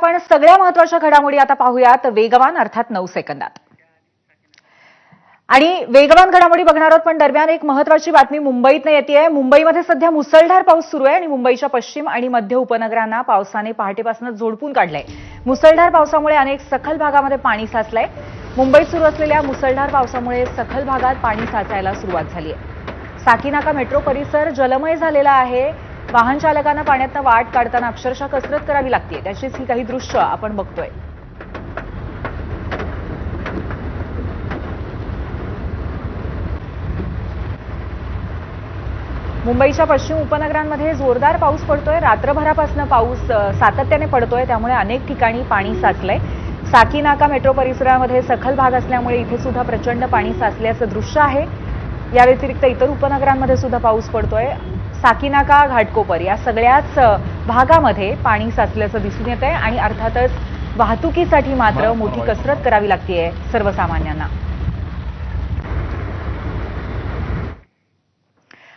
आपण सगळ्या महत्त्वाच्या घडामोडी आता पाहूयात. वेगवान अर्थात नऊ सेकंदात. आणि वेगवान घडामोडी बघणार आहोत पण दरम्यान एक महत्वाची बातमी मुंबईतनं येते मुंबईमध्ये सध्या मुसळधार पाऊस सुरू आहे आणि मुंबईच्या पश्चिम आणि मध्य उपनगरांना पावसाने पहाटेपासून झोडपून काढलंय. मुसळधार पावसामुळे अनेक सखल भागामध्ये पाणी साचलंय. मुंबईत सुरू असलेल्या मुसळधार पावसामुळे सखल भागात पाणी साचायला सुरुवात झाली आहे साकीनाका मेट्रो परिसर जलमय झालेला आहे. वाहन चालकांना पाण्यातनं वाट काढताना अक्षरशः कसरत करावी लागते त्याचीच ही काही दृश्य आपण बघतोय. मुंबईच्या पश्चिम उपनगरांमध्ये जोरदार पाऊस पडतोय. रात्रभरापासून पाऊस सातत्याने पडतोय. त्यामुळे अनेक ठिकाणी पाणी साचलंय. साकीनाका मेट्रो परिसरामध्ये सखल भाग असल्यामुळे इथे सुद्धा प्रचंड पाणी साचल्याचं दृश्य आहे. या व्यतिरिक्त इतर उपनगरांमध्ये सुद्धा पाऊस पडतोय. साकीनाका घाटकोपर या सगळ्याच भागामध्ये पाणी साचल्याचं दिसून येत आहे आणि अर्थातच वाहतुकीसाठी मात्र मोठी कसरत करावी लागतीये सर्वसामान्यांना.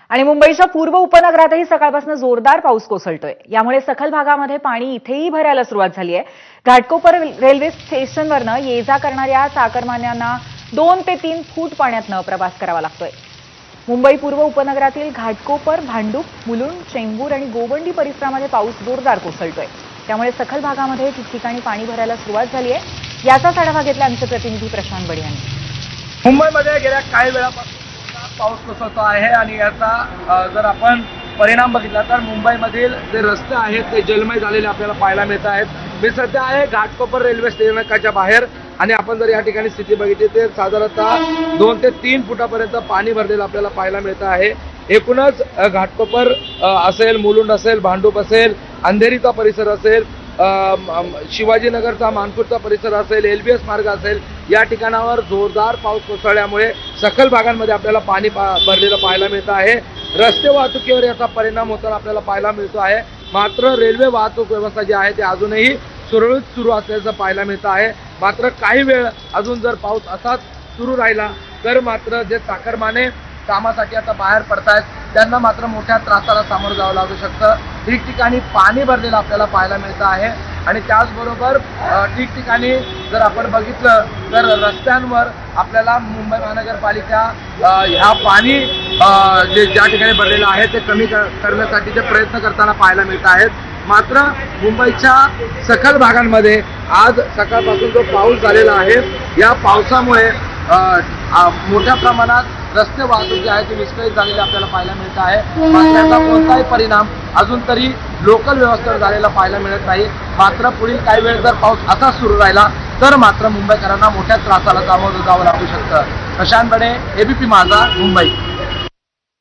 आणि मुंबईच्या पूर्व उपनगरातही सकाळपासून जोरदार पाऊस कोसळतोय. यामुळे सखल भागामध्ये पाणी इथेही भरायला सुरुवात झाली आहे घाटकोपर रेल्वे स्टेशनवरनं ये जा करणाऱ्या चाकरमान्यांना दोन ते तीन फूट पाण्यातनं प्रवास करावा लागतोय. मुंबई पूर्व उपनगरातील घाटकोपर भांडूप मुलुंड चेंबूर आणि गोवंडी परिसरामध्ये पाऊस जोरदार कोसळतोय. त्यामुळे सखल भागामध्ये ठिकठिकाणी पाणी भरायला सुरुवात झाली आहे. याचाच आढावा घेतला आमचे प्रतिनिधी प्रशांत बडे यांनी. मुंबईमध्ये गेल्या काही वेळापासून पाऊस कोसळतो आहे आणि याचा जर आपण परिणाम बघितला तर मुंबईमधील जे रस्ते आहेत ते जलमय झालेले आपल्याला पाहायला मिळत आहेत. मी सध्या आहे घाटकोपर रेल्वे स्थानकाच्या बाहेर. आणि आपण जर या ठिकाणी स्थिती बघितली तर साधारणतः दोन ते तीन फुटापर्यंत पाणी भरलेलं आपल्याला पाहायला मिळतं आहे. एकूणच घाटकोपर असेल मुलुंड असेल भांडूप असेल अंधेरीचा परिसर असेल शिवाजीनगरचा मानपूरचा परिसर असेल एल बी एस मार्ग असेल या ठिकाणावर जोरदार पाऊस कोसळल्यामुळे सखल भागांमध्ये आपल्याला पाणी पा भरलेलं पाहायला मिळतं आहे. रस्ते वाहतुकीवर याचा परिणाम होताना आपल्याला पाहायला मिळतो आहे. मात्र रेल्वे वाहतूक व्यवस्था जी आहे ती अजूनही सुरळीत सुरू असल्याचं पाहायला मिळतं आहे. मात्र काही वेळ अजून जर पाऊस असाच सुरू राहिला तर मात्र जे चाकरमाने कामासाठी आता बाहेर पडतायत त्यांना मात्र मोठ्या त्रासाला सामोरं जावं लागू शकतं. ठिकठिकाणी पाणी भरलेलं आपल्याला पाहायला मिळतं आहे. आणि त्याचबरोबर ठिकठिकाणी जर आपण बघितलं तर रस्त्यांवर आपल्याला मुंबई महानगरपालिका ह्या पाणी जे ज्या ठिकाणी भरलेलं आहे ते कमी करण्यासाठी जे प्रयत्न करताना पाहायला मिळत आहेत. मात्र मुंबईच्या सखल भागांमध्ये आज सकाळपासून जो पाऊस झालेला आहे या पावसामुळे मोठ्या प्रमाणात रस्ते वाहतूक जी आहे ती विस्कळीत झालेली आपल्याला पाहायला मिळत आहे. मात्र याचा कोणताही परिणाम अजून तरी लोकल व्यवस्थेवर झालेला पाहायला मिळत नाही. मात्र पुढील काही वेळ जर पाऊस असाच सुरू राहिला तर मात्र मुंबईकरांना मोठ्या त्रासाला सामोरं जावं लागू शकतं. प्रशांत बडे एबीपी माझा मुंबई.